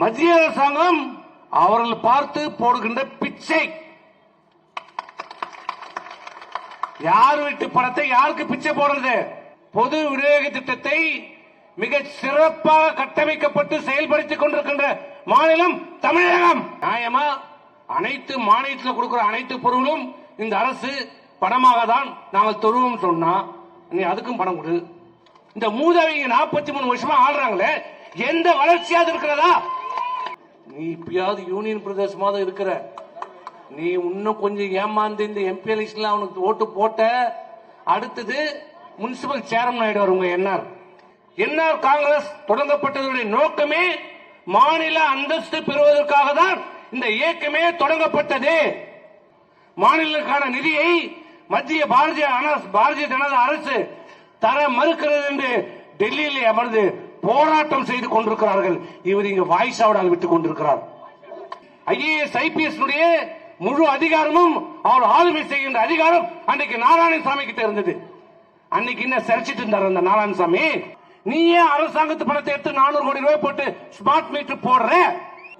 மத்திய அரசாங்கம் அவர்கள் பார்த்து போடுகின்ற பிச்சை. யார் வீட்டு பணத்தை யாருக்கு பிச்சை போடுறது? பொது விநியோக திட்டத்தை மிக சிறப்பாக கட்டமைக்கப்பட்டு செயல்படுத்திக் கொண்டிருக்கின்ற மாநிலம் தமிழகம். நியாயமா? அனைத்து மாநிலத்தில் கொடுக்கிற அனைத்து பொருளும் இந்த அரசு பணமாக தான் நாங்கள் தருவோம் சொன்னா நீ அதுக்கும் பணம் கொடு. இந்த மூதாவிங்க நாற்பத்தி மூணு வருஷமா ஆடுறாங்களே எந்த வளர்ச்சியாவது இருக்கிறதா? நீ இப்பயாவது யூனியன் பிரதேசமாக தான் இருக்கிற. நீ இன்னும் கொஞ்சம் ஏமாந்து இந்த எம்பி எலெக்ஷன்ல அவனுக்கு ஓட்டு போட்ட. அடுத்தது முனிசிபல் சேர்மன் ஆயிடுவார் உங்க என்ஆர். என்ஆர் காங்கிரஸ் தொடங்கப்பட்டதுடைய நோக்கமே மாநில அந்தஸ்து பெறுவதற்காக தான் இந்த இயக்கமே தொடங்கப்பட்டது. மாநிலங்களுக்கான நிதியை மத்திய பாரதிய பாரதிய ஜனதா அரசு தர மறுக்கிறது என்று டெல்லியில் அமர்ந்து போராட்டம் செய்து கொண்டிருக்கிறார்கள். இவர் இங்கு வாய்ஸாவடால் விட்டுக் கொண்டிருக்கிறார். ஐஏஎஸ் ஐபிஎஸ் முழு அதிகாரமும் அவர் ஆளுமை செய்கின்ற அதிகாரம் அன்னைக்கு நாராயணசாமி கிட்ட இருந்தது அன்னைக்கு என்ன சரிச்சிட்டு இருந்தார் அந்த நாராயணசாமி? நீ ஏன் அரசாங்கத்து பணத்தை எடுத்து நானூறு கோடி ரூபாய் போட்டு ஸ்மார்ட் மீட்டர் போடுற.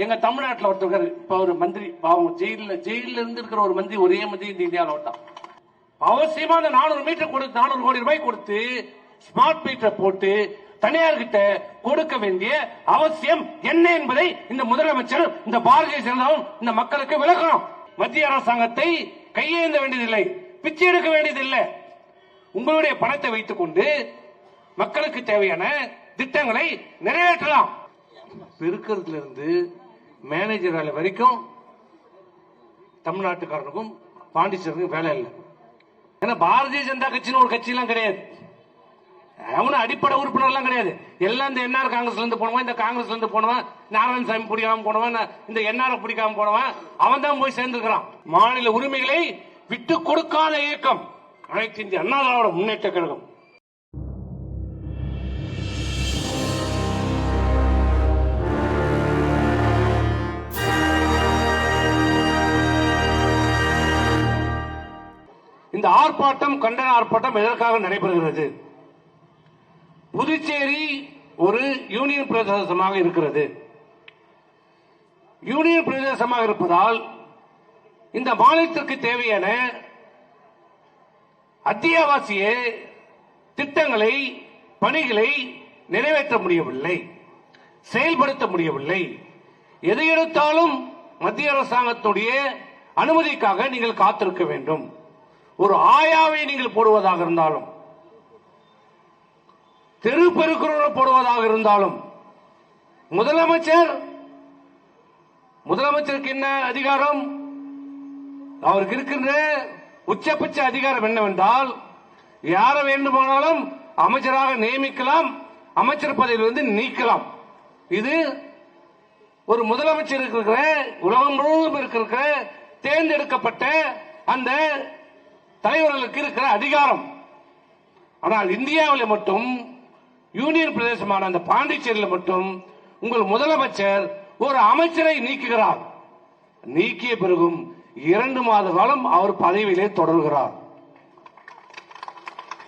எங்க தமிழ்நாட்டில் ஒருத்தர் இப்ப ஒரு மந்திரி பாவம் ஜெயில ஜெயில இருந்து இருக்கிற ஒரு மந்திரி ஒரே மந்திரி இந்த இந்தியாவில் ஓட்டான் அவசியமா அந்த நானூறு மீட்டர் கொடுத்து நானூறு கோடி ரூபாய் கொடுத்து ஸ்மார்ட் மீட்டர் போட்டு தனியார் கிட்ட கொடுக்க வேண்டிய அவசியம் என்ன என்பதை இந்த முதலமைச்சர் இந்த பாரதிய ஜனதாவும் இந்த மக்களுக்கு விளக்கணும். மத்திய அரசாங்கத்தை கையேந்த வேண்டியதில்லை பிச்சை எடுக்க வேண்டியதில்லை. உங்களுடைய பணத்தை வைத்துக் கொண்டு மக்களுக்கு தேவையான திட்டங்களை நிறைவேற்றலாம். பெருக்கிறதுல இருந்து மேனேஜர் வேலை வரைக்கும் தமிழ்நாட்டுக்காரனுக்கும் பாண்டிச்சேரிக்கும் வேலை இல்லை. ஏன்னா பாரதிய ஜனதா கட்சின்னு ஒரு கட்சி எல்லாம் கிடையாது. அவனும் அடிப்படை உறுப்பினர் எல்லாம் கிடையாது. எல்லாம் இந்த என்ஆர் காங்கிரஸ்ல இருந்து போனவன் இந்த காங்கிரஸ்ல இருந்து போனவன் நாராயணசாமி பிடிக்காம போனவன் இந்த என்ஆர் பிடிக்காம போனவன் அவன் தான் போய் சேர்ந்திருக்கிறான். மாநில உரிமைகளை விட்டு கொடுக்காத இயக்கம். அனைத்து இந்திய அண்ணா திராவிட முன்னேற்ற கழகம். இந்த ஆர்ப்பாட்டம் கண்டன ஆர்ப்பாட்டம் எதற்காக நடைபெறுகிறது? புதுச்சேரி ஒரு யூனியன் பிரதேசமாக இருக்கிறது. யூனியன் பிரதேசமாக இருப்பதால் இந்த மாநிலத்திற்கு தேவையான அத்தியாவசிய திட்டங்களை பணிகளை நிறைவேற்ற முடியவில்லை செயல்படுத்த முடியவில்லை. எதை எடுத்தாலும் மத்திய அரசாங்கத்துடைய அனுமதிக்காக நீங்கள் காத்திருக்க வேண்டும். ஒரு ஆயாவை நீங்கள் போடுவதாக இருந்தாலும் தெரு போடுவதாக இருந்தாலும் முதலமைச்சர் முதலமைச்சருக்கு என்ன அதிகாரம்? அவருக்கு இருக்கின்ற உச்சபட்ச அதிகாரம் என்னவென்றால் யாரை வேண்டுமானாலும் அமைச்சராக நியமிக்கலாம் அமைச்சர் பதவியிலிருந்து நீக்கலாம். இது ஒரு முதலமைச்சர் இருக்கிற உலகம் முழுவதும் இருக்கிற தேர்ந்தெடுக்கப்பட்ட அந்த தலைவர்களுக்கு இருக்கிற அதிகாரம். ஆனால் இந்தியாவில் மட்டும் யூனியன் பிரதேசமான அந்த பாண்டிச்சேரியில் மட்டும் உங்கள் முதலமைச்சர் ஒரு அமைச்சரை நீக்குகிறார். நீக்கிய பிறகும் இரண்டு மாத காலம் அவர் பதவியிலே தொடர்கிறார்.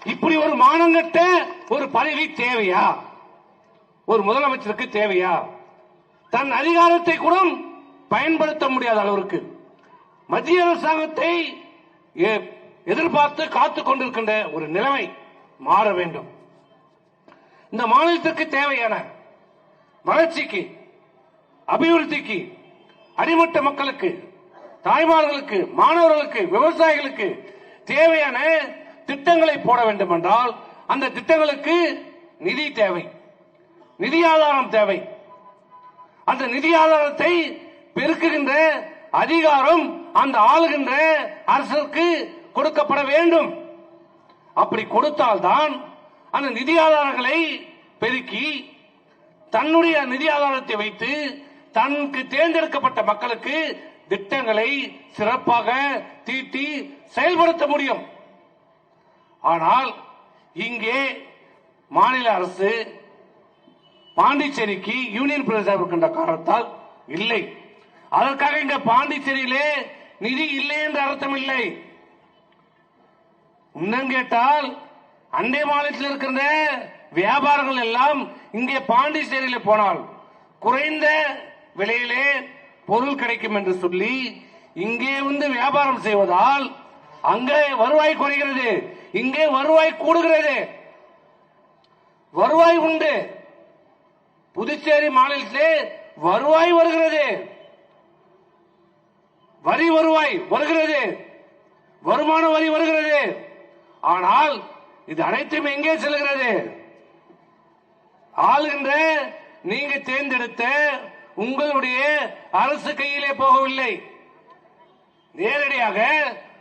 இப்படி ஒரு மானங்கட்ட ஒரு பதவி தேவையா? ஒரு முதலமைச்சருக்கு தேவையா? தன் அதிகாரத்தை கூட பயன்படுத்த முடியாத அளவிற்கு மத்திய அரசாங்கத்தை எதிர்பார்த்து காத்துக் கொண்டிருக்கின்ற ஒரு நிலைமை மாற வேண்டும். இந்த மாநிலத்திற்கு தேவையான வளர்ச்சிக்கு அபிவிருத்திக்கு அடிமட்ட மக்களுக்கு தாய்மார்களுக்கு மாணவர்களுக்கு விவசாயிகளுக்கு தேவையான திட்டங்களை போட வேண்டும் என்றால் அந்த திட்டங்களுக்கு நிதி தேவை. நிதி ஆதாரம் தேவை. அந்த நிதி ஆதாரத்தை பெருக்குகின்ற அதிகாரம் அந்த ஆளுகின்ற அரசுக்கு கொடுக்கப்பட வேண்டும். அப்படி கொடுத்தால்தான் அந்த நிதி ஆதாரங்களை பெருக்கி தன்னுடைய நிதி ஆதாரத்தை வைத்து தனக்கு தேர்ந்தெடுக்கப்பட்ட மக்களுக்கு திட்டங்களை சிறப்பாக தீட்டி செயல்படுத்த முடியும். ஆனால் இங்கே மாநில அரசு பாண்டிச்சேரிக்கு யூனியன் பிரதேசம் இருக்கின்ற காரணத்தால் இல்லை. அதற்காக இங்க பாண்டிச்சேரியிலே நிதி இல்லை என்று அர்த்தம் இல்லை. இன்னும் கேட்டால் அண்டை மாநிலத்தில் இருக்கின்ற வியாபாரங்கள் எல்லாம் இங்கே பாண்டிச்சேரியில் போனால் குறைந்த விலையிலே பொருள் கிடைக்கும் என்று சொல்லி இங்கே வந்து வியாபாரம் செய்வதால் அங்கே வருவாய் குறைகிறது. இங்கே வருவாய் கூடுகிறது. வருவாய் உண்டு. புதுச்சேரி மாநிலத்திலே வருவாய் வருகிறது. வரி வருவாய் வருகிறது. வருமான வரி வருகிறது. ஆனால் இது அனைத்தும் எங்கே செல்கிறது? ஆளுகின்ற நீங்க தேர்ந்தெடுத்த உங்களுடைய அரசு கையிலே போகவில்லை. நேரடியாக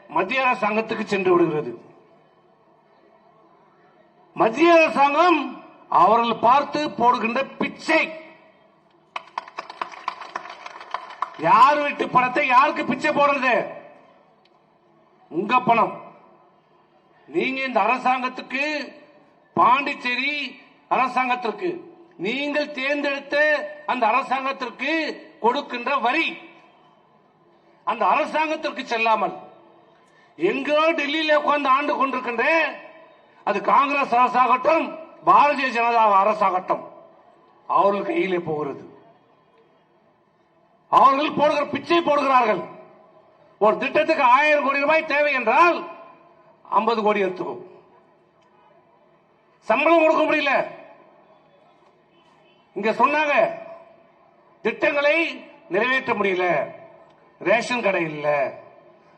மத்திய அரசாங்கத்துக்கு சென்று விடுகிறது. மத்திய அரசாங்கம் அவர்கள் பார்த்து போடுகின்ற பிச்சை. யார் வீட்டு பணத்தை யாருக்கு பிச்சை போடுறது? உங்க பணம். நீங்க இந்த அரசாங்கத்துக்கு பாண்டிச்சேரி அரசாங்கத்திற்கு நீங்கள் தேர்ந்தெடுத்த அந்த அரசாங்கத்திற்கு கொடுக்கின்ற வரி அந்த அரசாங்கத்திற்கு செல்லாமல் எங்கோ டெல்லியில உட்கார்ந்து ஆண்டு கொண்டிருக்கின்ற அது காங்கிரஸ் அரசாகட்டும் பாரதிய ஜனதா அரசாகட்டும் அவர்கள் கையிலே போகிறது. அவர்கள் போடுகிற பிச்சை போடுகிறார்கள். ஒரு திட்டத்துக்கு ஆயிரம் கோடி ரூபாய் தேவை என்றால் ஐம்பது கோடி எடுத்துக்கும் சம்பளம் கொடுக்க முடியல. இங்க சொன்னாங்க திட்டங்களை நிறைவேற்ற முடியல. ரேஷன் கடை இல்ல.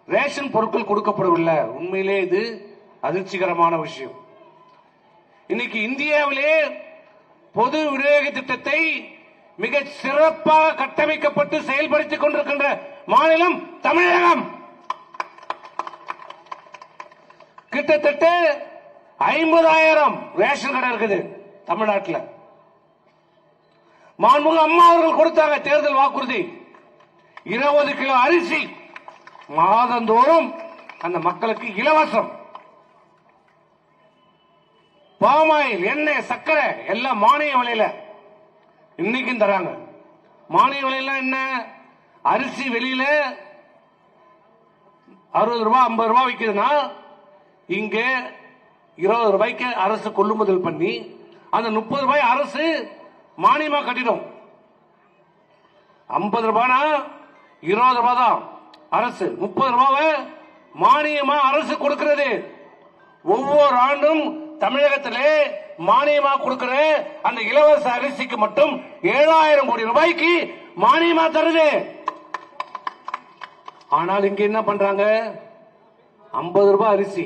ரேஷன் பொருட்கள் கொடுக்கப்படவில்லை உண்மையிலே இது அதிர்ச்சிகரமான விஷயம். இன்னைக்கு இந்தியாவிலே பொது விநியோக திட்டத்தை மிக சிறப்பாக கட்டமைக்கப்பட்டு செயல்படுத்திக் கொண்டிருக்கின்ற மாநிலம் தமிழகம். கிட்டத்தட்ட ஐம்பதாயிரம் ரேஷன் கடை இருக்குது தமிழ்நாட்டில். மாண்புக அம்மா அவர்கள் கொடுத்தாங்க தேர்தல் வாக்குறுதி. இருபது கிலோ அரிசி மாதந்தோறும் அந்த மக்களுக்கு இலவசம். பாமாயில் எண்ணெய் சர்க்கரை எல்லாம் மானிய விலையில இன்னைக்கும் தராங்க. மானிய விலையில என்ன? அரிசி வெளியில அறுபது ரூபாய் ஐம்பது ரூபாய் விற்குதுன்னா இங்க இருபது ரூபாய்க்கு அரசு கொள்ளுமுதல் பண்ணி அந்த முப்பது ரூபாய் அரசு மானியமா கட்டிடும். ஐம்பது ரூபாய்னா இருபது ரூபாய் தான் அரசு. முப்பது ரூபாவை மானியமா அரசு கொடுக்கிறது. ஒவ்வொரு ஆண்டும் தமிழகத்திலே மானியமா கொடுக்கிற அந்த இலவச அரிசிக்கு மட்டும் ஏழாயிரம் கோடி ரூபாய்க்கு மானியமா தருது. ஆனால் இங்க என்ன பண்றாங்க? ஐம்பது ரூபாய் அரிசி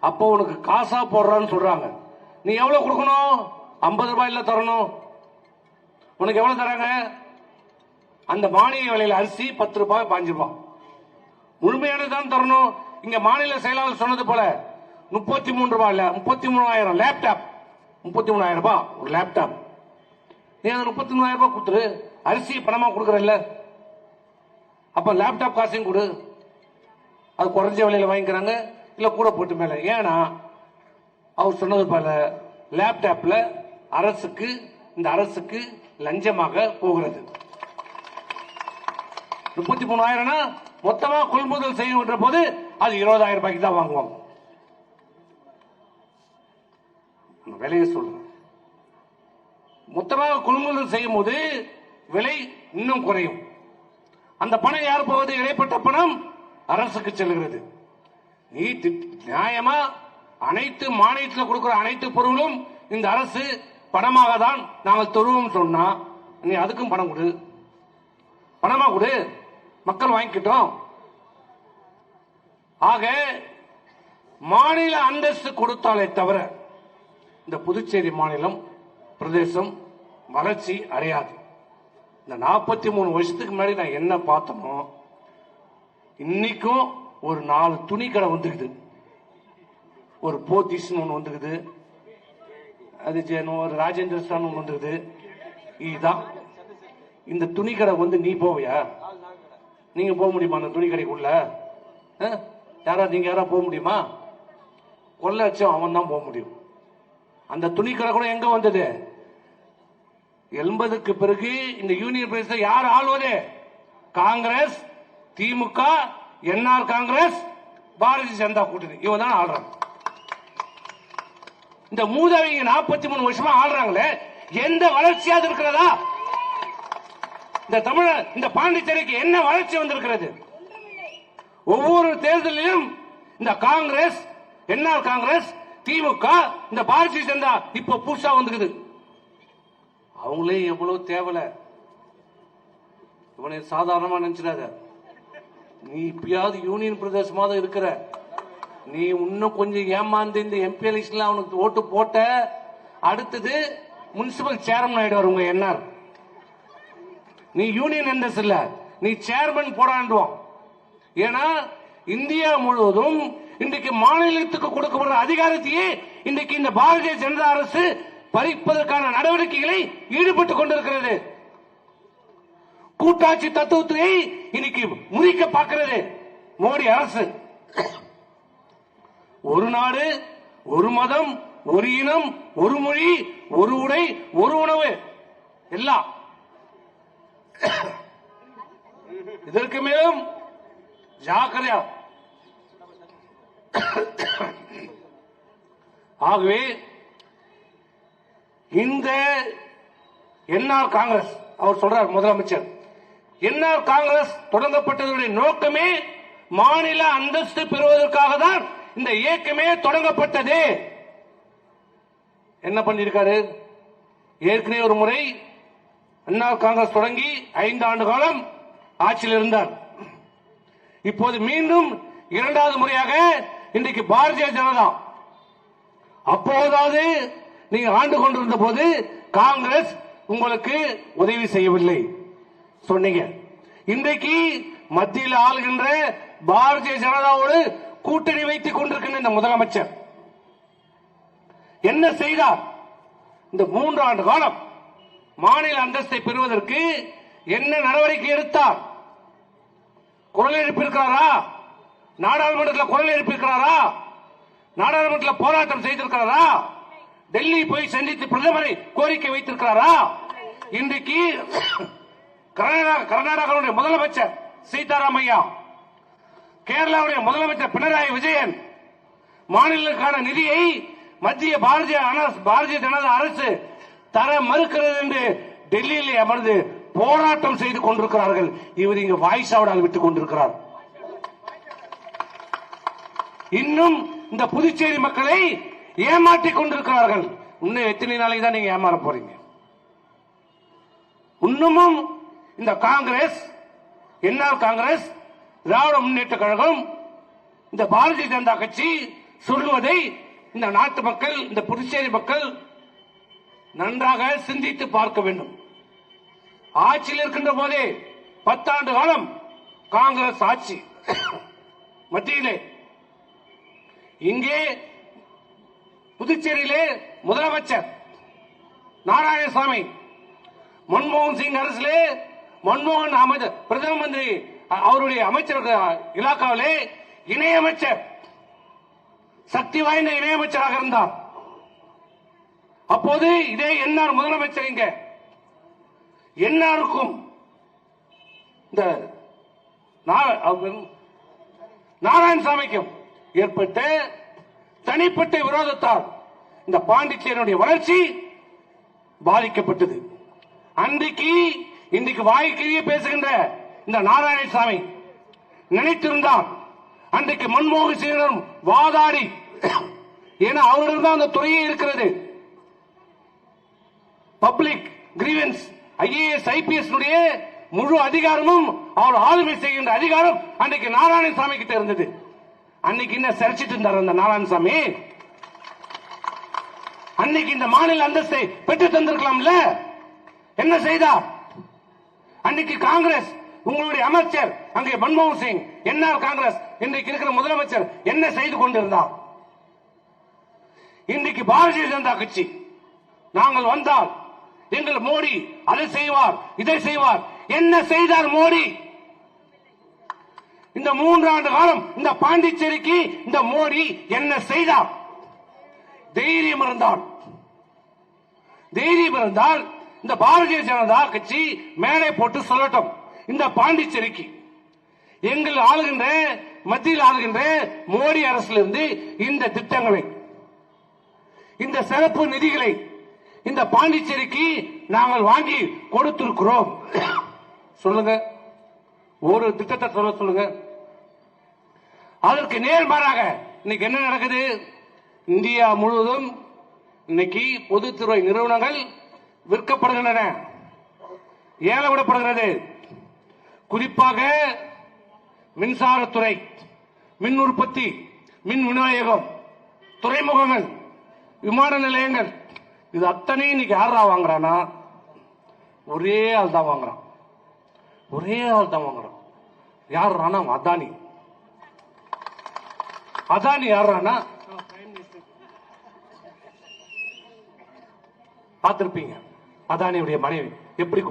அப்போ உனக்கு காசா போடுறான்னு சொல்றாங்க. நீ எவ்வளவு கொடுக்கணும்? ஐம்பது ரூபாய் தரணும். உனக்கு எவ்வளவு தராங்க? அந்த மானிய விலையில அரிசி பத்து ரூபாய் பாஞ்சு ரூபாய். முழுமையானதான் தரணும். இங்க மாநில செயலாளர் சொன்னது போல முப்பத்தி மூணு ரூபாய் இல்ல முப்பத்தி மூணாயிரம் லேப்டாப் முப்பத்தி மூணாயிரம் ரூபாய் ஒரு லேப்டாப் நீ அந்த முப்பத்தி மூணாயிரம் ரூபாய் கொடுத்துரு. அரிசி பணமா கொடுக்கறல்ல. அப்ப லேப்டாப் காசையும் கொடு. அது குறைஞ்ச விலையில வாங்கிக்கிறாங்க. இல்ல கூட போட்டு மேல. ஏன்னா அவர் சொன்னது போல லேப்டாப்ல அரசுக்கு இந்த அரசுக்கு லஞ்சமாக போகிறது. முப்பத்தி மூணாயிரம்னா மொத்தமா கொள்முதல் செய்யணுன்ற போது அது இருபதாயிரம் ரூபாய்க்கு தான் வாங்குவாங்க. விலையை சொல்றேன். மொத்தமாக கொள்முதல் செய்யும் போது விலை இன்னும் குறையும். அந்த பணம் யார் போவது? இடைப்பட்ட பணம் அரசுக்கு செல்கிறது. நீ தி- நியாயமா அனைத்து மாநிலத்தில் கொடுக்கிற அனைத்து பொருளும் இந்த அரசு பணமாக தான் நாங்கள் தருவோம் சொன்னா நீ அதுக்கும் பணம் கொடு. பணமா கொடு. மக்கள் வாங்கிக்கிட்டோம். ஆக மாநில அந்தஸ்து கொடுத்தாலே தவிர இந்த புதுச்சேரி மாநிலம் பிரதேசம் வளர்ச்சி அடையாது. இந்த நாற்பத்தி மூணு வருஷத்துக்கு முன்னாடி நான் என்ன பார்த்தனோ இன்னைக்கும் ஒரு நாலு துணி கடை வந்துருக்குது. ஒரு போத்தீஸ்னு ஒன்று வந்துருக்குது. அது ஒரு ராஜேந்திர ஸ்டான் ஒன்று வந்துருக்குது. இதுதான். இந்த துணி கடை வந்து நீ போவியா? நீங்க போக முடியுமா அந்த துணி கடைக்குள்ள யாரா நீங்க யாரா போக முடியுமா? கொள்ள அச்சம் அவன் தான் போக முடியும். அந்த துணி கடை கூட எங்க வந்தது? எண்பதுக்கு பிறகு இந்த யூனியன் பிரதேச யார் ஆளுவது? காங்கிரஸ் திமுக என்ஆர் காங்கிரஸ் பாரதிய ஜனதா கூட்டணி. இவன் தான் ஆள்றாங்க. இந்த மூதாவிங்க நாற்பத்தி மூணு வருஷமா ஆள்றாங்களே எந்த வளர்ச்சியாவது இருக்கிறதா? இந்த தமிழ இந்த பாண்டிச்சேரிக்கு என்ன வளர்ச்சி வந்திருக்கிறது? ஒவ்வொரு தேர்தலிலும் இந்த காங்கிரஸ் என்ஆர் காங்கிரஸ் திமுக இந்த பாரதிய ஜனதா இப்ப புதுசா வந்துக்குது. அவங்களே எவ்வளவு தேவல? இவனை சாதாரணமா நினைச்சிடாத. நீ இப்பயாவது யூனியன் பிரதேசமாக இருக்கிற. நீ இன்னும் கொஞ்சம் ஏமாந்து இந்த எம்பி எலெக்ஷன்ல அவனுக்கு ஓட்டு போட்ட அடுத்தது முனிசிபல் சேர்மன் ஆயிடுவார் உங்க என்ஆர். நீ யூனியன் என்எஸ் இல்ல. நீ சேர்மன் போடாண்டுவோம். ஏன்னா இந்தியா முழுவதும் இன்றைக்கு மாநிலத்துக்கு கொடுக்கப்படுற அதிகாரத்தையே இன்றைக்கு இந்த பாரதிய ஜனதா அரசு பறிப்பதற்கான நடவடிக்கைகளை ஈடுபட்டுக் கொண்டிருக்கிறது. கூட்டாட்சி தத்துவத்தை இன்னைக்கு முறிக்க பார்க்கிறது மோடி அரசு. ஒரு நாடு ஒரு மதம் ஒரு இனம் ஒரு மொழி ஒரு உடை ஒரு உணவு எல்லாம். இதற்கு மேலும் ஜாக்கிரதையா. ஆகவே இந்த என்ஆர் காங்கிரஸ் அவர் சொல்றார் முதலமைச்சர் என்ஆர் காங்கிரஸ் தொடங்கப்பட்டதனுடைய நோக்கமே மாநில அந்தஸ்து பெறுவதற்காக தான் இந்த இயக்கமே தொடங்கப்பட்டது. என்ன பண்ணிருக்காரு ஏற்கனவே ஒரு முறை அண்ணா காங்கிரஸ் தொடங்கி ஐந்து ஆண்டு காலம் ஆட்சியில் இருந்தார். இப்போது மீண்டும் இரண்டாவது முறையாக இன்றைக்கு பாரதிய ஜனதா. அப்போதாவது நீங்க ஆண்டு கொண்டிருந்த போது காங்கிரஸ் உங்களுக்கு உதவி செய்யவில்லை. சொன்னீங்க. இன்றைக்கு மத்தியில் ஆளுகின்ற பாரதிய ஜனதாவோடு கூட்டணி வைத்துக் கொண்டிருக்கின்ற இந்த முதலமைச்சர் என்ன செய்தார்? இந்த மூன்று ஆண்டு காலம் மாநில அந்தஸ்தை பெறுவதற்கு என்ன நடவடிக்கை எடுத்தார்? குரல் எழுப்பியிருக்கிறாரா நாடாளுமன்றத்தில் குரல் எழுப்பியிருக்கிறாரா நாடாளுமன்றத்தில் போராட்டம் செய்திருக்கிறாரா? டெல்லி போய் சந்தித்து பிரதமரை கோரிக்கை வைத்திருக்கிறாரா? இன்றைக்கு கர்நாடகாவுடைய முதலமைச்சர் சீதாராமையா கேரளாவுடைய முதலமைச்சர் பினராயி விஜயன் மாநிலங்களுக்கான நிதியை மத்திய பாரதிய பாரதிய ஜனதா அரசு தர மறுக்கிறது என்று டெல்லியிலே அமர்ந்து போராட்டம் செய்து கொண்டிருக்கிறார்கள். இவர் இங்கு வாய்ஸாவடால் விட்டுக் கொண்டிருக்கிறார். இன்னும் இந்த புதுச்சேரி மக்களை ஏமாற்றிக் கொண்டிருக்கிறார்கள். இன்னும் எத்தனை நாளைக்கு தான் நீங்க ஏமாற போறீங்க? இன்னமும் இந்த காங்கிரஸ் என்ஆர் காங்கிரஸ் திராவிட முன்னேற்ற கழகம் இந்த பாரதிய ஜனதா கட்சி சொல்லுவதை இந்த நாட்டு மக்கள் இந்த புதுச்சேரி மக்கள் நன்றாக சிந்தித்து பார்க்க வேண்டும். ஆட்சியில் இருக்கின்ற போதே பத்தாண்டு காலம் காங்கிரஸ் ஆட்சி. மத்தியிலே இங்கே புதுச்சேரியிலே முதலமைச்சர் நாராயணசாமி மன்மோகன் சிங் அரசிலே மன்மோகன் அமைச்சர் பிரதம மந்திரி அவருடைய அமைச்சர் இலாக்காவிலே இணையமைச்சர் சக்தி வாய்ந்த இணையமைச்சராக இருந்தார். அப்போது இதே என்ஆர் முதலமைச்சர் இங்க. என்ஆருக்கும் இந்த நாராயணசாமிக்கும் ஏற்பட்ட தனிப்பட்ட விரோதத்தால் இந்த பாண்டிச்சேரியுடைய வளர்ச்சி பாதிக்கப்பட்டது. அன்றைக்கு இன்றைக்கு வாய்க்கிலேயே பேசுகின்ற இந்த நாராயணசாமி நினைத்திருந்தார் அன்றைக்கு மன்மோகன் சிங்கிடம் வாதாடி ஏன்னா அவரிடம் தான் அந்த துறையே இருக்கிறது. பப்ளிக் கிரீவன்ஸ் ஐஏஎஸ் ஐபிஎஸ் முழு அதிகாரமும் அவர் ஆளுமை செய்கின்ற அதிகாரம் அன்றைக்கு நாராயணசாமி கிட்ட இருந்தது. அன்னைக்கு என்ன சரிச்சிட்டு இருந்தார் அந்த நாராயணசாமி? அன்னைக்கு இந்த மாநில அந்தஸ்தை பெற்று தந்திருக்கலாம்ல? என்ன செய்தார்? அன்னைக்கு காங்கிரஸ் உங்களுடைய அமைச்சர் அங்கே மன்மோகன் சிங் என்ஆர் காங்கிரஸ் இன்றைக்கு இருக்கிற முதலமைச்சர் என்ன செய்து கொண்டிருந்தார்? இன்றைக்கு பாரதிய ஜனதா கட்சி நாங்கள் வந்தால் எங்கள் மோடி அதை செய்வார் இதை செய்வார். என்ன செய்தார் மோடி? இந்த மூன்றாண்டு காலம் இந்த பாண்டிச்சேரிக்கு இந்த மோடி என்ன செய்தார்? தைரியம் இருந்தால் தைரியம் இருந்தால் இந்த பாரதிய ஜனதா கட்சி மேலே போட்டு சொல்லட்டும். இந்த பாண்டிச்சேரிக்கு. எங்கள் ஆளுகின்ற மத்தியில் ஆளுகின்ற மோடி அரசிலிருந்து இந்த திட்டங்களை இந்த சிறப்பு நிதிகளை இந்த பாண்டிச்சேரிக்கு நாங்கள் வாங்கி கொடுத்திருக்கிறோம். சொல்லுங்க. ஒரு திட்டத்தை சொல்ல சொல்லுங்க. அதற்கு நேர்மாறாக இன்னைக்கு என்ன நடக்குது? இந்தியா முழுவதும் இன்னைக்கு பொதுத்துறை நிறுவனங்கள் விற்கப்படுகின்றன. ஏல விடப்படுகிறது. குறிப்பாக மின்சாரத்துறை மின் உற்பத்தி மின் விநியோகம் துறைமுகங்கள் விமான நிலையங்கள் இது அத்தனையும் இன்னைக்கு யாரா வாங்குறானா ஒரே ஆள் தான் வாங்குறான். ஒரே ஆள் தான் வாங்குறான். யாருன்னா அதானி. அதானி யாருன்னா பார்த்திருப்பீங்க. அதானியுடைய மனைவி. எப்படி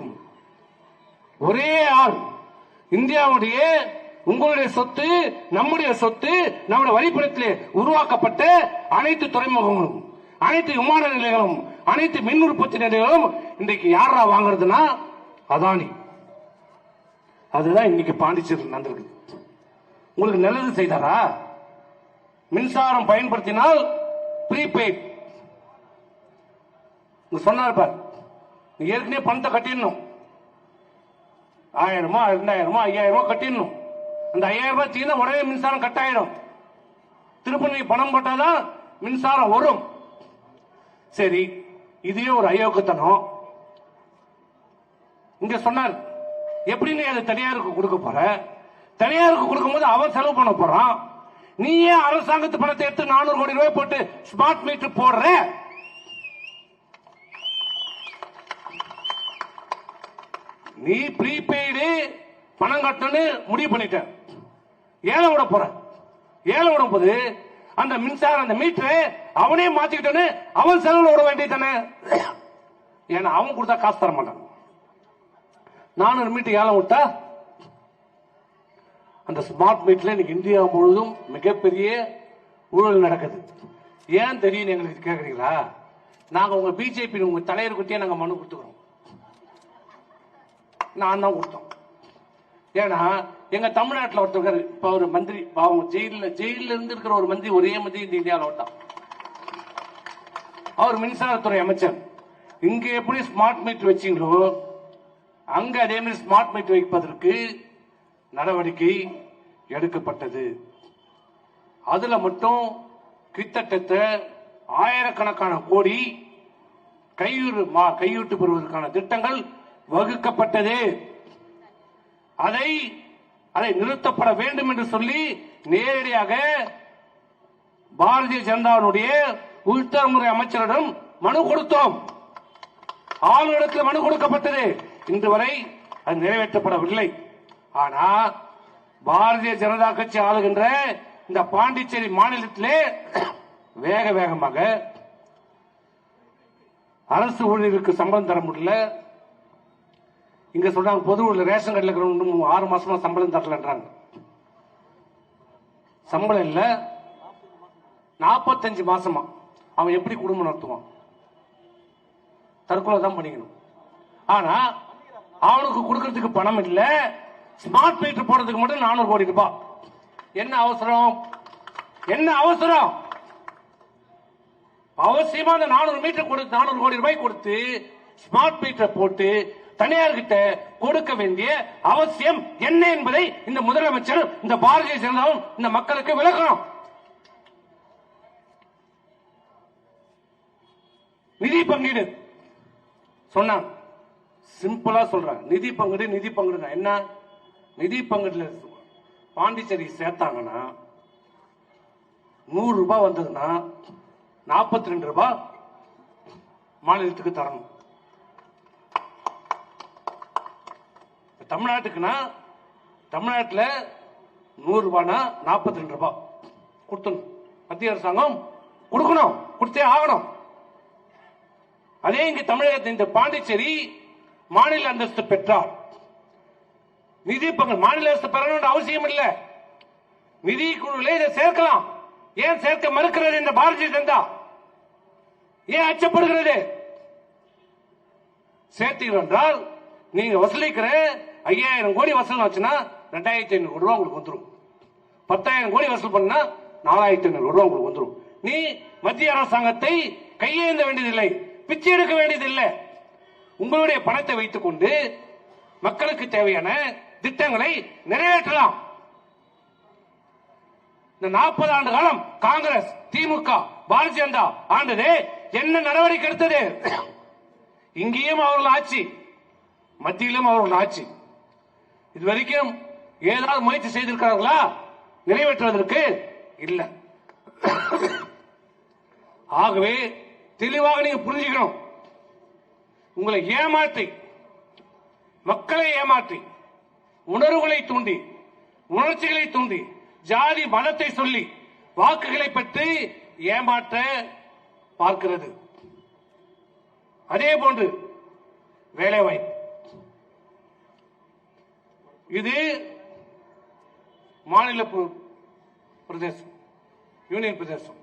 ஒரே ஆள். இந்தியாவுடைய உங்களுடைய சொத்து நம்முடைய சொத்து நம்முடைய வரிப்பணத்திலே உருவாக்கப்பட்ட அனைத்து துறைமுகங்களும் அனைத்து விமான நிலையங்களும் அனைத்து மின் உற்பத்தி நிலையங்களும் இன்றைக்கு யாரா வாங்குறதுன்னா அதானி. அதுதான் இன்னைக்கு பாண்டிச்சேரி நடந்திருக்கு உங்களுக்கு நல்லது செய்தாரா? மின்சாரம் பயன்படுத்தினால் ப்ரீபெய்ட் சொன்னார் பார். ஏற்கனவே பணத்தை கட்டிடணும். ஆயிரமா ரெண்டாயிரமா ஐயாயிரமா கட்டிடணும். அந்த ஐயாயிரம் ரூபாய் தீர்ந்தா உடனே மின்சாரம் கட் ஆயிடும் திருப்பி நீ பணம் போட்டாதான் மின்சாரம் வரும். சரி இதே ஒரு அயோக்கியத்தனம். இங்க சொன்னார் எப்படி நீ அதை தனியாருக்கு கொடுக்க போற? தனியாருக்கு கொடுக்கும்போது அவன் செலவு பண்ண போறான். நீ ஏன் அரசாங்கத்து பணத்தை எடுத்து நானூறு கோடி ரூபாய் போட்டு ஸ்மார்ட் மீட்டர் போடுற. நீ ப்ரீபெய்டு பணம் கட்டணும்னு முடிவு பண்ணிட்ட. ஏழை விட போற. ஏழை விடும் போது அந்த மின்சாரம் அந்த மீட்டரை அவனே மாத்திக்கிட்டோன்னு அவன் செலவுல விட வேண்டியது தானே. ஏன்னா அவன் கொடுத்தா காசு தர மாட்டான். நானூறு மீட்டர் ஏழை விட்டா அந்த ஸ்மார்ட் மீட்டர்ல இன்னைக்கு இந்தியா முழுவதும் மிகப்பெரிய ஊழல் நடக்குது. ஏன் தெரியும் எங்களுக்கு கேக்குறீங்களா? நாங்க உங்க பிஜேபி உங்க தலைவர் குட்டியே நாங்க மனு கொடுத்துக்கிறோம். நான் தான் கொடுத்தோம் ஏன்னா எங்க தமிழ்நாட்டில் ஒருத்தவங்க இப்ப ஒரு மந்திரி பாவம் ஜெயில ஜெயில இருந்து இருக்கிற ஒரு மந்திரி ஒரே மந்திரி இந்த இந்தியாவில் விட்டான் அவர் மின்சாரத்துறை அமைச்சர். இங்க எப்படி ஸ்மார்ட் மீட்டர் வச்சீங்களோ அங்க அதே மாதிரி ஸ்மார்ட் மீட்டர் வைப்பதற்கு நடவடிக்கை எடுக்கப்பட்டது. அதுல மட்டும் கிட்டத்தட்ட ஆயிரக்கணக்கான கோடி கையூறு மா- கையூட்டு பெறுவதற்கான திட்டங்கள் வகுக்கப்பட்டது. அதை அதை நிறுத்தப்பட வேண்டும் என்று சொல்லி நேரடியாக பாரதிய ஜனதாவுடைய உள்துறை அமைச்சரிடம் மனு கொடுத்தோம். ஆளுநருக்கு மனு கொடுக்கப்பட்டது. இன்று வரை அது நிறைவேற்றப்படவில்லை. ஆனா பாரதிய ஜனதா கட்சி ஆளுகின்ற இந்த பாண்டிச்சேரி மாநிலத்திலே வேக வேகமாக அரசு ஊழியருக்கு சம்பளம் தர முடியல. இங்க சொல்றாங்க பொது ரேஷன் கடையில் இருக்கிறவங்க ஆறு மாசமா சம்பளம் தரலன்றாங்க. சம்பளம் இல்ல நாற்பத்தஞ்சு மாசமா. அவன் எப்படி குடும்பம் நடத்துவான்? தற்கொலை தான் பண்ணிக்கணும். ஆனா அவனுக்கு கொடுக்கறதுக்கு பணம் இல்ல ஸ்மார்ட் மீட்டர் போடுறதுக்கு மட்டும் நானூறு கோடி ரூபாய். என்ன அவசரம்? என்ன அவசரம்? அவசியமா அந்த நானூறு மீட்டர் கொடுத்து நானூறு கோடி ரூபாய் கொடுத்து ஸ்மார்ட் மீட்டர் போட்டு தனியார் கிட்ட கொடுக்க வேண்டிய அவசியம் என்ன என்பதை இந்த முதலமைச்சர் இந்த பாரதிய ஜனதாவும் இந்த மக்களுக்கு விளக்கணும். நிதி பங்கீடு. சொன்னான் சிம்பிளா சொல்றேன் நிதி பங்கீடு நிதி பங்கீடு என்ன? நிதி பங்கீடுல பாண்டிச்சேரி சேர்த்தாங்கன்னா நூறு ரூபாய் வந்ததுன்னா நாற்பத்தி ரெண்டு ரூபாய் மாநிலத்துக்கு தரணும். தமிழ்நாட்டுக்குன்னா தமிழ்நாட்டுல நூறு ரூபாய்னா நாற்பத்தி ரெண்டு ரூபாய் கொடுத்தணும் மத்திய அரசாங்கம் கொடுக்கணும். கொடுத்தே ஆகணும். அதே இங்கு தமிழகத்தின் இந்த பாண்டிச்சேரி மாநில அந்தஸ்து பெற்றார். நிதி மாநில அரசு பெறணும்னு அவசியம் இல்லை. நிதி குழுவிலே இதை சேர்க்கலாம். ஏன் சேர்க்க மறுக்கிறது இந்த பாரதிய ஜனதா? ஏன் அச்சப்படுகிறது? சேர்த்தீர்கள் என்றால் நீங்க வசூலிக்கிற ஐயாயிரம் கோடி வசூல் ஆச்சுன்னா ரெண்டாயிரத்தி ஐநூறு ரூபா உங்களுக்கு வந்துடும் பத்தாயிரம் கோடி வசூல் பண்ணா நாலாயிரத்தி ஐநூறு ரூபா உங்களுக்கு வந்துடும் நீ மத்திய அரசாங்கத்தை கையேந்த வேண்டியதில்லை பிச்சை எடுக்க வேண்டியதில்லை. உங்களுடைய பணத்தை வைத்துக் கொண்டு மக்களுக்கு தேவையான திட்டங்களை நிறைவேற்றலாம். இந்த நாற்பது ஆண்டு காலம் காங்கிரஸ் திமுக பாரதிய ஜனதா ஆண்டது என்ன நடவடிக்கை எடுத்தது? இங்கேயும் அவர்கள் ஆட்சி மத்தியிலும் அவர்கள் ஆட்சி. இதுவரைக்கும் ஏதாவது முயற்சி செய்திருக்கிறார்களா? நிறைவேற்றுவதற்கு? இல்ல. ஆகவே தெளிவாக நீங்க புரிஞ்சுக்கணும். உங்களை ஏமாற்றி மக்களை ஏமாற்றி உணர்வுகளை தூண்டி உணர்ச்சிகளை தூண்டி ஜாதி மதத்தை சொல்லி வாக்குகளை பற்றி ஏமாற்ற பார்க்கிறது. அதே போன்று வேலைவாய்ப்பு. இது மாநில பிரதேசம் யூனியன் பிரதேசம்.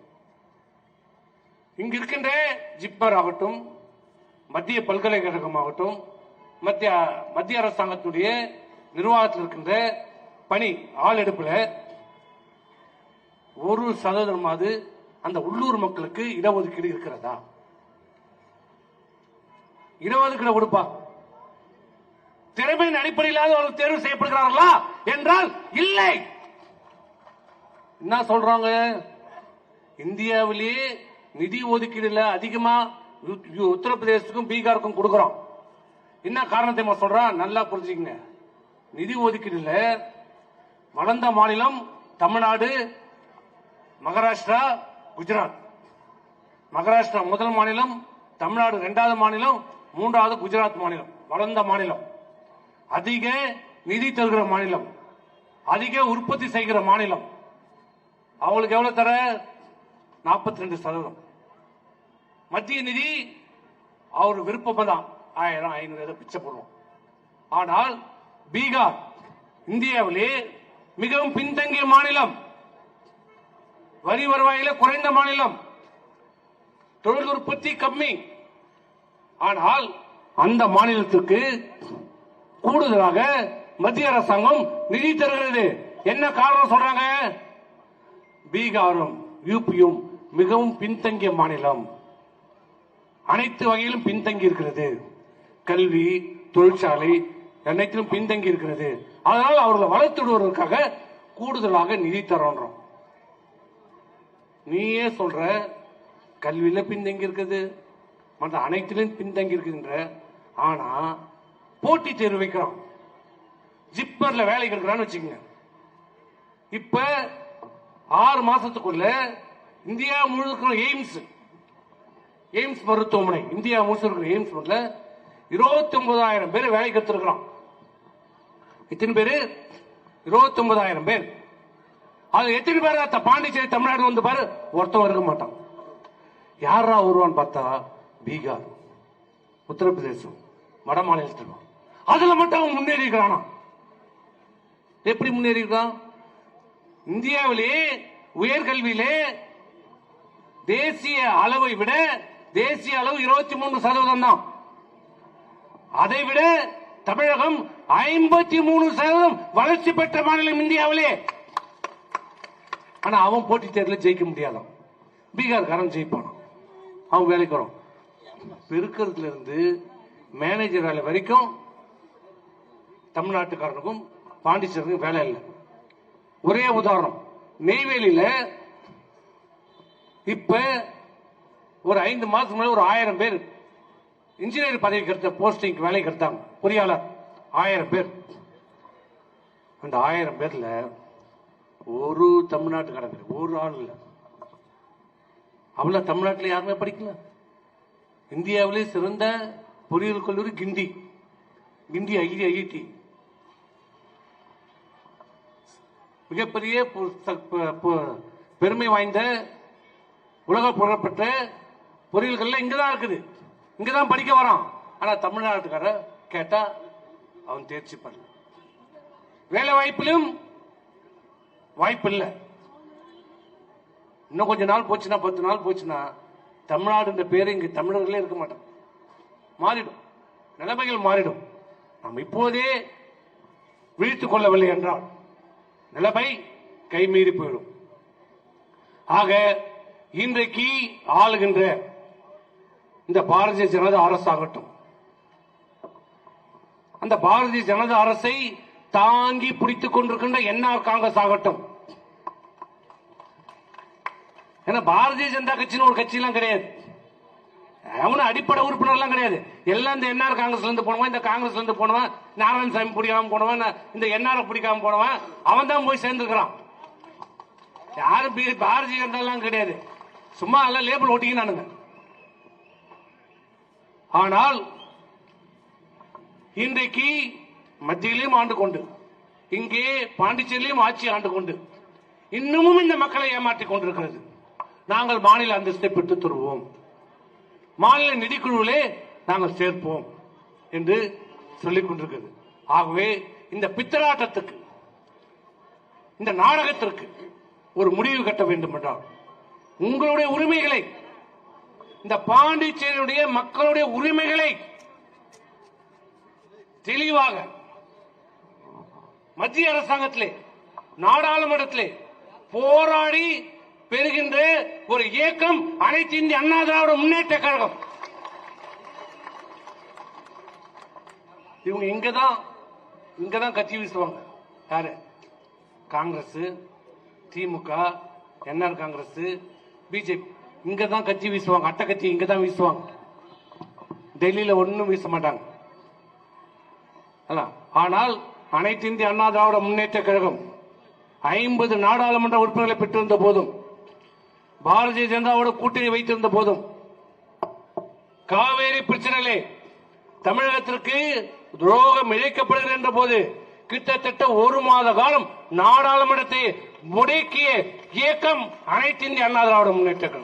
இங்க இருக்கின்ற ஜிப்மர் ஆகட்டும் மத்திய பல்கலைக்கழகம் ஆகட்டும் மத்திய மத்திய அரசாங்கத்துடைய நிர்வாகத்தில் இருக்கின்ற பணி ஆள் எடுப்புல ஒரு சதவீதமாவது அந்த உள்ளூர் மக்களுக்கு இடஒதுக்கீடு இருக்கிறதா? இடஒதுக்கீடு கொடுப்பா. திறமையின் அடிப்படையில் அவர்கள் தேர்வு செய்யப்படுகிறார்களா என்றால் இல்லை. என்ன சொல்றாங்க? இந்தியாவிலேயே நிதி ஒதுக்கீடுல அதிகமா உத்தரப்பிரதேசத்துக்கும் பீகாருக்கும் கொடுக்கிறோம். என்ன காரணத்தை சொல்றேன் நல்லா புரிஞ்சுக்கங்க. நிதி ஒதுக்கீடுல வளர்ந்த மாநிலம் தமிழ்நாடு மகாராஷ்டிரா குஜராத். மகாராஷ்டிரா முதல் மாநிலம் தமிழ்நாடு இரண்டாவது மாநிலம் மூன்றாவது குஜராத் மாநிலம். வளர்ந்த மாநிலம். அதிக நிதி தருகிற மாநிலம் அதிக உற்பத்தி செய்கிற மாநிலம் அவங்களுக்கு எவ்வளவு தர? 42% ரெண்டு சதவீதம். மத்திய நிதி அவர் விருப்பம் தான் ஆயிரம் ஐநூறு ஏதோ பிச்சை போடுவோம். ஆனால் பீகார் இந்தியாவிலே மிகவும் பின்தங்கிய மாநிலம் வரி வருவாயில குறைந்த மாநிலம் தொழில் உற்பத்தி கம்மி. ஆனால் அந்த மாநிலத்திற்கு கூடுதலாக மத்திய அரசாங்கம் நிதி தருகிறது. என்ன காரணம் சொல்றாங்க? பீகாரும் யூபியும் மிகவும் பின்தங்கிய மாநிலம். அனைத்து வகையிலும் பின்தங்கி இருக்கிறது. கல்வி தொழிற்சாலை அனைத்திலும் பின்தங்கி இருக்கிறது. அதனால் அவர்களை வளர்த்து விடுவதற்காக கூடுதலாக நிதி தரோன்றோம் நீயே சொல்ற கல்வியில பின்தங்கி இருக்குது மற்ற அனைத்திலும் பின்தங்கி இருக்கின்ற ஆனா போட்டி தேர்வு வைக்கிறோம். ஜிப்மர்ல வேலைக்கு இருக்கிறான்னு வச்சுக்கோங்க. இப்ப ஆறு மாசத்துக்குள்ள இந்தியா முழுக்க எய்ம்ஸ் எய்ம்ஸ் மருத்துவமனை இந்தியா முழுக்க எய்ம்ஸ் இருபத்தி ஒன்பதாயிரம் பேர் வேலைக்கு எடுத்திருக்கிறோம் எத்தனை பேரு? இருபத்தி ஒன்பதாயிரம் பேர். அது எத்தனை பேர்? அத்த பாண்டிச்சேரி தமிழ்நாடு வந்து பாரு ஒருத்தன் இருக்க மாட்டான். யாரா வருவான்னு பார்த்தா பீகார் உத்தரப்பிரதேசம் வட மாநிலத்தில் அதுல மட்டும் அவன் முன்னேறி இருக்கிறானா எப்படி முன்னேறி இருக்கான் இந்தியாவிலே உயர்கல்வியிலே தேசிய அளவை விட தேசிய அளவு இருபத்தி மூணு சதவீதம் தான். அதை விட தமிழகம் ஐம்பத்தி மூணு சதவீதம் வளர்ச்சி பெற்ற மாநிலம் இந்தியாவிலே. ஆனா அவன் போட்டி தேர்தலில் ஜெயிக்க முடியாதான் பீகார்காரன் ஜெயிப்பான்? அவன் வேலைக்கு வரும். பெருக்கிறதுல இருந்து மேனேஜர் வேலை வரைக்கும் தமிழ்நாட்டுக்காரனுக்கும் பாண்டிச்சேரிக்கும் வேலை இல்லை. ஒரே உதாரணம். நெய்வேலியில இப்ப ஒரு ஐந்து மாசத்துக்கு முன்னாடி ஒரு ஆயிரம் பேர் இன்ஜினியர் பதவி கிடைத்த போஸ்டிங் வேலை கிடைத்தாங்க. பொறியாளர். ஆயிரம் பேர். அந்த ஆயிரம் பேர்ல ஒரு தமிழ்நாட்டுக்காரங்க ஒரு ஆள் இல்ல. அவ்வளவு தமிழ்நாட்டில் யாருமே படிக்கல. இந்தியாவிலே சிறந்த பொறியியல் கல்லூரி கிண்டி. கிண்டி ஐடி ஐஐடி. மிகப்பெரிய பெருமை வாய்ந்த உலக புகழப்பெற்ற பொறியியல்கள்ல இங்கதான் இருக்குது. இங்கதான் படிக்க வரான். ஆனா தமிழ்நாட்டுக்கார கேட்டா அவன் தேர்ச்சி பண்ணல வேலை வாய்ப்பிலும் வாய்ப்பு இல்லை இன்னும் கொஞ்ச நாள் போச்சுன்னா பத்து நாள் போச்சுன்னா தமிழ்நாடுன்ற பேரு இங்க தமிழர்களே இருக்க மாட்டான். மாறிடும். நிலைமைகள் மாறிடும். நாம் இப்போதே விழித்துக் கொள்ளவில்லை என்றால் நிலைமை கைமீறி போயிடும். ஆக இன்றைக்கு ஆளுகின்ற இந்த பாரதிய ஜனதா அரசாகட்டும் அந்த பாரதிய ஜனதா அரசை தாங்கி பிடித்துக் கொண்டிருக்கின்ற என்ஆர் காங்கிரஸ் ஆகட்டும். ஏன்னா பாரதிய ஜனதா கட்சின்னு ஒரு கட்சி எல்லாம் கிடையாது. அவனும் அடிப்படை உறுப்பினர் எல்லாம் கிடையாது. எல்லாம் இந்த என்ஆர் காங்கிரஸ்ல இருந்து போனவன் இந்த காங்கிரஸ்ல இருந்து போனவன் நாராயணசாமி பிடிக்காம போனவன் இந்த என்ஆர் பிடிக்காம போனவன் அவன் தான் போய் சேர்ந்துருக்கிறான். யாரும் பாரதிய ஜனதா கிடையாது. சும்மா எல்லாம் லேபிள் ஒட்டிக்கினானுங்க ஆனால் இன்றைக்கு மத்தியிலையும் ஆண்டு கொண்டு இங்கே பாண்டிச்சேரியிலும் ஆட்சி ஆண்டு கொண்டு இன்னமும் இந்த மக்களை ஏமாற்றிக் கொண்டிருக்கிறது. நாங்கள் மாநில அந்தஸ்தை பெற்றுத் தருவோம். மாநில நிதிக்குழுவிலே நாங்கள் சேர்ப்போம் என்று சொல்லிக் கொண்டிருக்கிறது. ஆகவே இந்த பித்தராட்டத்துக்கு இந்த நாடகத்திற்கு ஒரு முடிவு கட்ட வேண்டும் என்றால் உங்களுடைய உரிமைகளை இந்த பாண்டிச்சேரியுடைய மக்களுடைய உரிமைகளை தெளிவாக மத்திய அரசாங்கத்திலே நாடாளுமன்றத்திலே போராடி பெறுகின்ற ஒரு இயக்கம் அனைத்து இந்திய அண்ணா திராவிட முன்னேற்ற கழகம். இவங்க இங்கதான் இங்கதான் கட்சி வீசுவாங்க. யாரு? காங்கிரஸ் திமுக என்ஆர் காங்கிரஸ் பிஜேபி. இங்க தான் கட்சி வீசுவாங்க. அட்டை கட்சி இங்க தான் வீசுவாங்க. டெல்லியில ஒன்றும் வீச மாட்டாங்க. ஆனால் அனைத்து இந்திய அண்ணா திராவிட முன்னேற்ற கழகம் ஐம்பது நாடாளுமன்ற உறுப்பினர்களை பெற்றிருந்த போதும் பாரதிய ஜனதாவோட கூட்டணி வைத்திருந்த போதும். காவேரி பிரச்சனையிலே தமிழகத்திற்கு துரோகம் இழைக்கப்படுகிறது என்ற போது கிட்டத்தட்ட ஒரு மாத காலம் நாடாளுமன்றத்தை முடக்கிய இயக்கம் அனைத்து இந்திய அண்ணா திராவிட முன்னேற்ற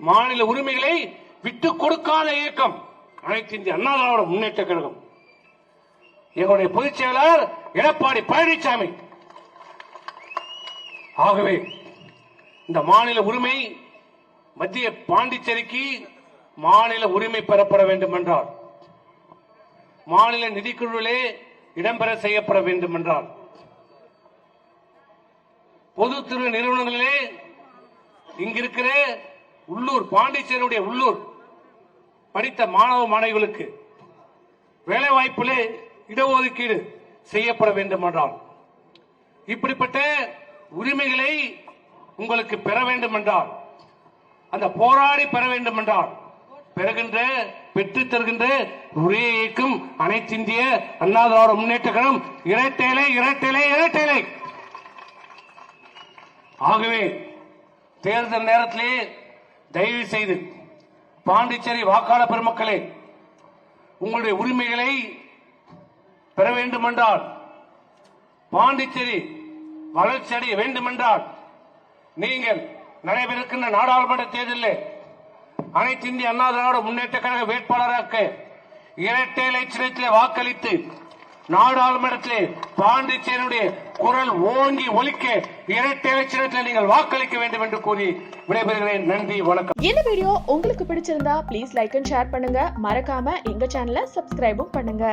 மாநில உரிமைகளை விட்டுக் கொடுக்காத இயக்கம் அனைத்து இந்திய அண்ணா திராவிட முன்னேற்ற கழகம். எங்களுடைய பொதுச் செயலாளர் எடப்பாடி பழனிசாமி ஆகவே இந்த மாநில உரிமை மத்திய பாண்டிச்சேரிக்கு மாநில உரிமை பெறப்பட வேண்டும் என்றால் மாநில நிதிக்குழுவிலே இடம்பெற செய்யப்பட வேண்டும் என்றால் பொது திரு நிறுவனங்களிலே இங்கிருக்கிற உள்ளூர் பாண்டிச்சேரியுடைய உள்ளூர் படித்த மாணவ மாணவிகளுக்கு வேலை வாய்ப்பிலே இடஒதுக்கீடு செய்யப்பட வேண்டும் என்றால் இப்படிப்பட்ட உரிமைகளை உங்களுக்கு பெற வேண்டும் என்றால் அந்த போராடி பெற வேண்டும் என்றால் பெறுகின்ற பெற்றுத் தருகின்ற ஒரே இயக்கம் அனைத்து இந்திய அண்ணா திராவிட முன்னேற்ற கழகம் இரட்டைலை இரட்டைலை இரட்டைலை ஆகவே தேர்தல் நேரத்திலே தயவு செய்து பாண்டிச்சேரி வாக்காளர் பெருமக்களே உங்களுடைய உரிமைகளை பெற வேண்டுமென்றால் பாண்டிச்சேரி வளர்ச்சி அடைய வேண்டுமென்றால் நீங்கள் நடைபெறுகின்ற நாடாளுமன்ற தேர்தலில் அனைத்து இந்திய அண்ணா திராவிட முன்னேற்ற கழக வேட்பாளராக இரட்டை இலட்சணத்தில் வாக்களித்து நாடாளுமன்றத்திலே பாண்டிச்சேரியுடைய குரல் ஓங்கி ஒலிக்க இரட்டை இலட்சணத்தில் நீங்கள் வாக்களிக்க வேண்டும் என்று கூறி விடைபெறுகிறேன். நன்றி வணக்கம். இந்த வீடியோ உங்களுக்கு பிடிச்சிருந்தா ப்ளீஸ் லைக் அண்ட் ஷேர் பண்ணுங்க. மறக்காம எங்க சேனலை சப்ஸ்கிரைபும் பண்ணுங்க.